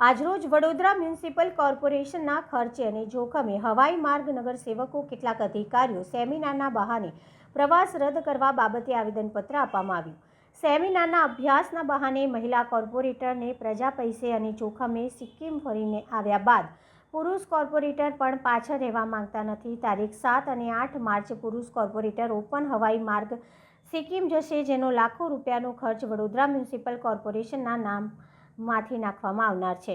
આજરોજ વડોદરા મ્યુનિસિપલ કોર્પોરેશનના ખર્ચે અને જોખમે હવાઈ માર્ગ નગરસેવકો કેટલાક અધિકારીઓ સેમિનારના બહાને પ્રવાસ રદ કરવા બાબતે આવેદનપત્ર આપવામાં આવ્યું. સેમિનારના અભ્યાસના બહાને મહિલા કોર્પોરેટરને પ્રજા પૈસે અને જોખમે સિક્કિમ ફરીને આવ્યા બાદ પુરુષ કોર્પોરેટર પણ પાછળ રહેવા માંગતા નથી. તારીખ સાત અને આઠ માર્ચે પુરુષ કોર્પોરેટર ઓપન હવાઈ માર્ગ સિક્કિમ જશે, જેનો લાખો રૂપિયાનો ખર્ચ વડોદરા મ્યુનિસિપલ કોર્પોરેશનના નામમાંથી નાખવામાં આવનાર છે.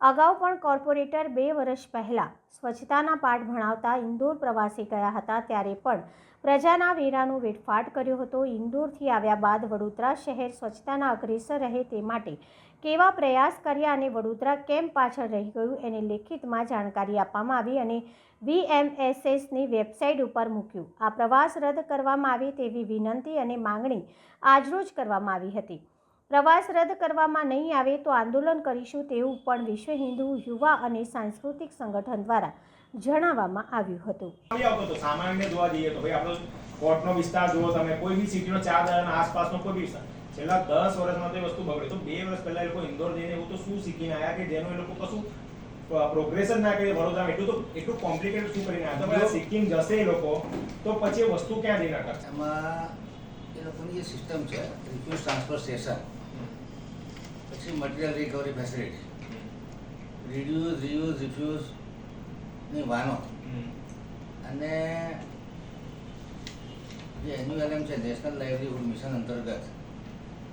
અગાઉ પણ કોર્પોરેટર બે વર્ષ પહેલાં સ્વચ્છતાના પાઠ ભણાવતા ઇન્દોર પ્રવાસે ગયા હતા ત્યારે પણ પ્રજાના વેરાનો વેઠફાટ કર્યો હતો. ઇન્દોરથી આવ્યા બાદ વડોદરા શહેર સ્વચ્છતાના અગ્રેસર રહે તે માટે કેવા પ્રયાસ કર્યા અને વડોદરા કેમ પાછળ રહી ગયું એને લેખિતમાં જાણકારી આપવામાં આવી અને વીએમએસએસની વેબસાઇટ ઉપર મૂક્યું. આ પ્રવાસ રદ કરવામાં આવે તેવી વિનંતી અને માંગણી આજરોજ કરવામાં આવી હતી. પ્રવાસ રદ કરવામાં નહીં આવે તો આંદોલન કરીશું તેવું પણ વિશ્વ હિન્દુ યુવા અને સાંસ્કૃતિક સંગઠન દ્વારા જણાવવામાં આવ્યું હતું. સામાન્ય જોવા જઈએ તો ભાઈ આપણો કોર્ટનો વિસ્તાર જુઓ તમે કોઈ બી સિટીનો ચાર દાડાના આસપાસનો કોઈ બી છેલ્લા દસ વર્ષમાં તો વસ્તુ બગડે. તો બે વર્ષ પહેલા એ લોકો ઇન્દોર જઈને એવું તો શું શીખીને આવ્યા કે જેનું એ લોકો કશું પ્રોગ્રેસ જ ના કરી વડોદરામાં એટલું તો એટલું કોમ્પ્લિકેટેડ શું કરીને આવ્યા તો સિક્કિમ જશે એ લોકો તો પછી એ વસ્તુ ક્યાં જઈને કરશે? એમાં એ લોકોની જે સિસ્ટમ છે રિક્વેસ્ટ ટ્રાન્સફર સ્ટેશન પછી material recovery facility reduce reuse રિફ્યુઝની વાનો. અને જે એન્યુએલએમ છે, નેશનલ લાઇવલીહુડ મિશન અંતર્ગત,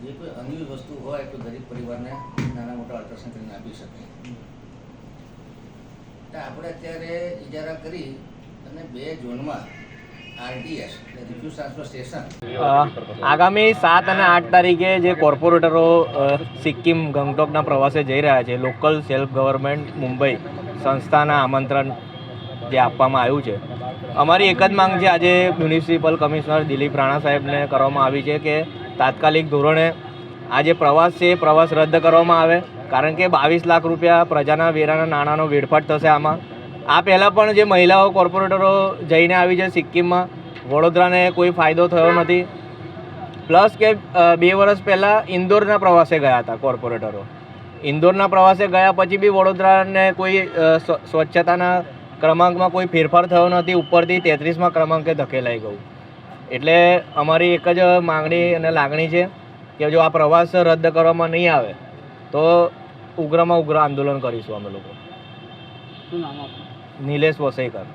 જે કોઈ અન્યુઝ વસ્તુ હોય, તો ગરીબ પરિવારને નાના મોટા અલ્ટ્રાસાઉન્ડ કરીને આપી શકે. આપણે અત્યારે ઇજારા કરી અને બે ઝોનમાં આગામી સાત અને આઠ તારીખે જે કોર્પોરેટરો સિક્કિમ, ગંગટોકના પ્રવાસે જઈ રહ્યા છે, લોકલ સેલ્ફ ગવર્મેન્ટ, મુંબઈ સંસ્થાના આમંત્રણ જે આપવામાં આવ્યું છે. અમારી એક જ માંગ છે, આજે મ્યુનિસિપલ કમિશનર દિલીપ રાણા સાહેબને કરવામાં આવી છે કે તાત્કાલિક ધોરણે આ જે પ્રવાસ છે, એ પ્રવાસ રદ કરવામાં આવે. કારણ કે બાવીસ લાખ રૂપિયા પ્રજાના વેરાના નાણાંનો વેડફાટ થશે આમાં. આ પહેલાં પણ જે મહિલાઓ કોર્પોરેટરો જઈને આવી છે સિક્કિમમાં, વડોદરાને કોઈ ફાયદો થયો નથી. પ્લસ કે બે વર્ષ પહેલાં ઇન્દોરના પ્રવાસે ગયા હતા કોર્પોરેટરો. ઇન્દોરના પ્રવાસે ગયા પછી બી વડોદરાને કોઈ સ્વચ્છતાના ક્રમાંકમાં કોઈ ફેરફાર થયો નથી. ઉપરથી તેત્રીસમાં ક્રમાંકે ધકેલાઈ ગયું. એટલે અમારી એક જ માંગણી અને લાગણી છે કે જો આ પ્રવાસ રદ કરવામાં નહીં આવે, તો ઉગ્રમાં ઉગ્ર આંદોલન કરીશું અમે લોકો. નિલેશ વસઈકર